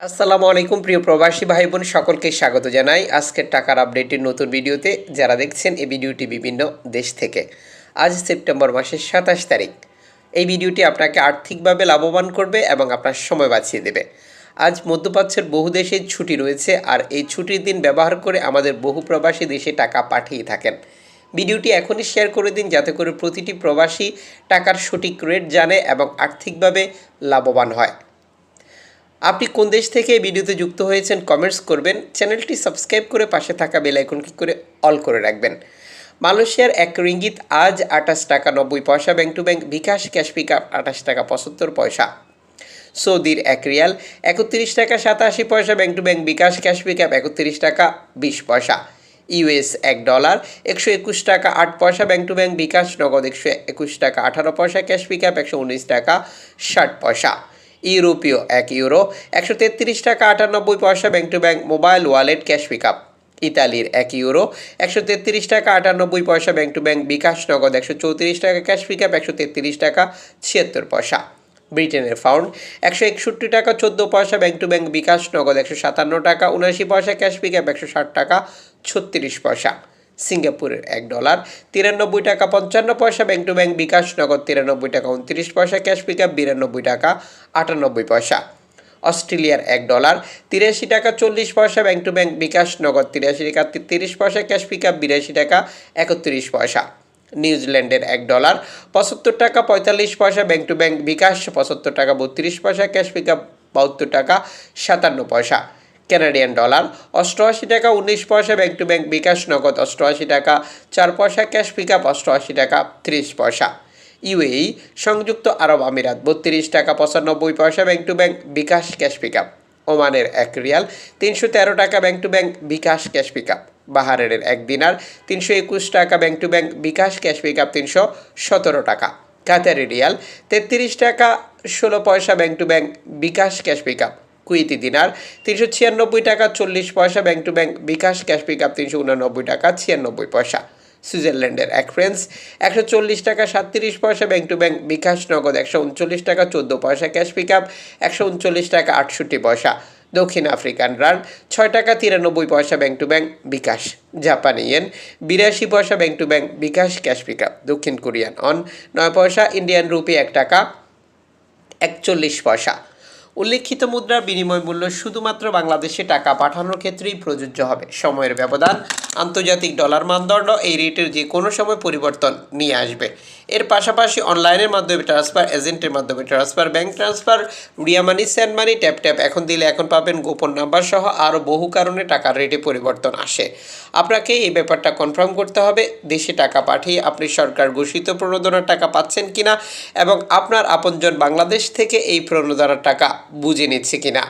আসসালামু আলাইকুম, প্রিয় প্রবাসী ভাই বোন সকলকে স্বাগত জানাই আজকের টাকার আপডেটের নতুন ভিডিওতে। যারা দেখছেন এই ভিডিওটি বিভিন্ন দেশ থেকে। আজ সেপ্টেম্বর মাসের সাতাশ তারিখ। এই ভিডিওটি আপনাকে আর্থিকভাবে লাভবান করবে এবং আপনার সময় বাঁচিয়ে দেবে। আজ মধ্যপ্রাচ্যের বহু দেশে ছুটি রয়েছে আর এই ছুটির দিন ব্যবহার করে আমাদের বহু প্রবাসী দেশে টাকা পাঠিয়ে থাকেন। ভিডিওটি এখনই শেয়ার করে দিন, যাতে করে প্রতিটি প্রবাসী টাকার সঠিক রেট জানে এবং আর্থিকভাবে লাভবান হয়। আপনি কোন দেশ থেকে এই ভিডিওতে যুক্ত হয়েছেন কমেন্টস করবেন। চ্যানেলটি সাবস্ক্রাইব করে পাশে থাকা বেল আইকন ক্লিক করে অল করে রাখবেন। মালয়েশিয়ার এক রিঙ্গিত আজ আঠাশ টাকা নব্বই পয়সা bank to bank bKash cash pick up আঠাশ টাকা পঁচাত্তর পয়সা। সৌদির এক রিয়াল একত্রিশ টাকা সাতাশি পয়সা bank to bank bKash cash pick up একত্রিশ টাকা বিশ পয়সা। ইউএস এক ডলার একশো একুশ টাকা আট পয়সা ব্যাংক টু ব্যাংক বিকাশ নগদ একশো একুশ টাকা আঠারো পয়সা ক্যাশ পিক আপ একশো উনিশ টাকা ষাট পয়সা। ইউরোপীয় এক ইউরো, একশো তেত্রিশ টাকা আটানব্বই পয়সা bank to bank mobile wallet cash pick up ইতালির এক ইউরো, একশো তেত্রিশ টাকা আটানব্বই পয়সা ব্যাংক টু ব্যাংক বিকাশ নগদ, একশো চৌত্রিশ টাকা ক্যাশ পিক আপ একশো তেত্রিশ টাকা ছিয়াত্তর পয়সা। ব্রিটেনের ফাউন্ড একশো একষট্টি টাকা চোদ্দ পয়সা ব্যাংক টু ব্যাংক বিকাশ নগদ, একশো সাতান্ন টাকা উনআশি পয়সা ক্যাশ পিক আপ একশো ষাট টাকা ছত্রিশ পয়সা। সিঙ্গাপুরের এক ডলার, তিরানব্বই টাকা পঞ্চান্ন পয়সা ব্যাংক টু ব্যাংক বিকাশ, নগদ তিরানব্বই টাকা উনত্রিশ পয়সা, ক্যাশ পিক আপ বিরানব্বই টাকা আটানব্বই পয়সা। অস্ট্রেলিয়ার এক ডলার, তিরাশি টাকা চল্লিশ পয়সা ব্যাংক টু ব্যাংক বিকাশ, নগদ তিরাশি টাকা তিরিশ পয়সা, ক্যাশ পিক আপ বিরাশি টাকা একত্রিশ পয়সা। নিউজিল্যান্ডের এক ডলার, পঁচাত্তর টাকা পঁয়তাল্লিশ পয়সা ব্যাংক টু ব্যাংক বিকাশ, পঁচাত্তর টাকা বত্রিশ পয়সা, ক্যাশ পিক আপ বাহাত্তর টাকা সাতান্ন পয়সা। ক্যানাডিয়ান ডলার অষ্টআশি টাকা উনিশ পয়সা ব্যাংক টু ব্যাংক বিকাশ নগদ, অষ্টআশি টাকা চার পয়সা ক্যাশ পিক আপ অষ্টআশি টাকা ত্রিশ পয়সা। ইউএই, সংযুক্ত আরব আমিরাত, বত্রিশ টাকা পঁচানব্বই পয়সা bank to bank bKash cash pick up ওমানের এক রিয়াল, তিনশো তেরো টাকা bank to bank bKash cash pick up বাহারের এক দিনার, তিনশো একুশ টাকা bank to bank bKash cash pick up তিনশো সতেরো টাকা। কাতারি রিয়াল, তেত্রিশ টাকা ষোলো পয়সা bank to bank bKash cash pick up কুইতি দিনার তিনশো ছিয়ানব্বই টাকা চল্লিশ পয়সা, bank to bank bKash, cash pick up তিনশো উনানব্বই টাকা, ছিয়ানব্বই পয়সা। সুইজারল্যান্ডের এক ফ্রেন্স একশো চল্লিশ টাকা সাতত্রিশ পয়সা, ব্যাংক টু ব্যাংক বিকাশ নগদ একশো উনচল্লিশ টাকা, চোদ্দ পয়সা, ক্যাশ পিক আপ একশো উনচল্লিশ টাকা, আটষট্টি পয়সা। দক্ষিণ আফ্রিকান রান, ছয় টাকা তিরানব্বই পয়সা, ব্যাংক টু ব্যাংক বিকাশ। জাপানি ইয়েন, বিরাশি পয়সা, bank to bank bKash, cash pick up দক্ষিণ কোরিয়ান অন, নয় পয়সা, ইন্ডিয়ান রুপি এক টাকা, একচল্লিশ পয়সা। উল্লেখিত মুদ্রার বিনিময় মূল্য শুধুমাত্র বাংলাদেশে টাকা পাঠানোর ক্ষেত্রেই প্রযোজ্য হবে। সময়ের ব্যবধান, আন্তর্জাতিক ডলার মানদণ্ড, এই রেটের যে কোনো সময় পরিবর্তন নিয়ে আসবে। এর পাশাপাশি অনলাইনের মাধ্যমে ট্রান্সফার এজেন্টের মাধ্যমে transfer bank transfer Ria money send money tap tap এখন দিলে এখন পাবেন গোপন নাম্বার সহ আরও বহু কারণে টাকার রেটে পরিবর্তন আসে। আপনাকে এই ব্যাপারটা কনফার্ম করতে হবে, দেশে টাকা পাঠিয়ে আপনি সরকার ঘোষিত প্রণোদনার টাকা পাচ্ছেন কিনা এবং আপনার আপনজন বাংলাদেশ থেকে এই প্রণোদনার টাকা বুঝে নিচ্ছে কিনা।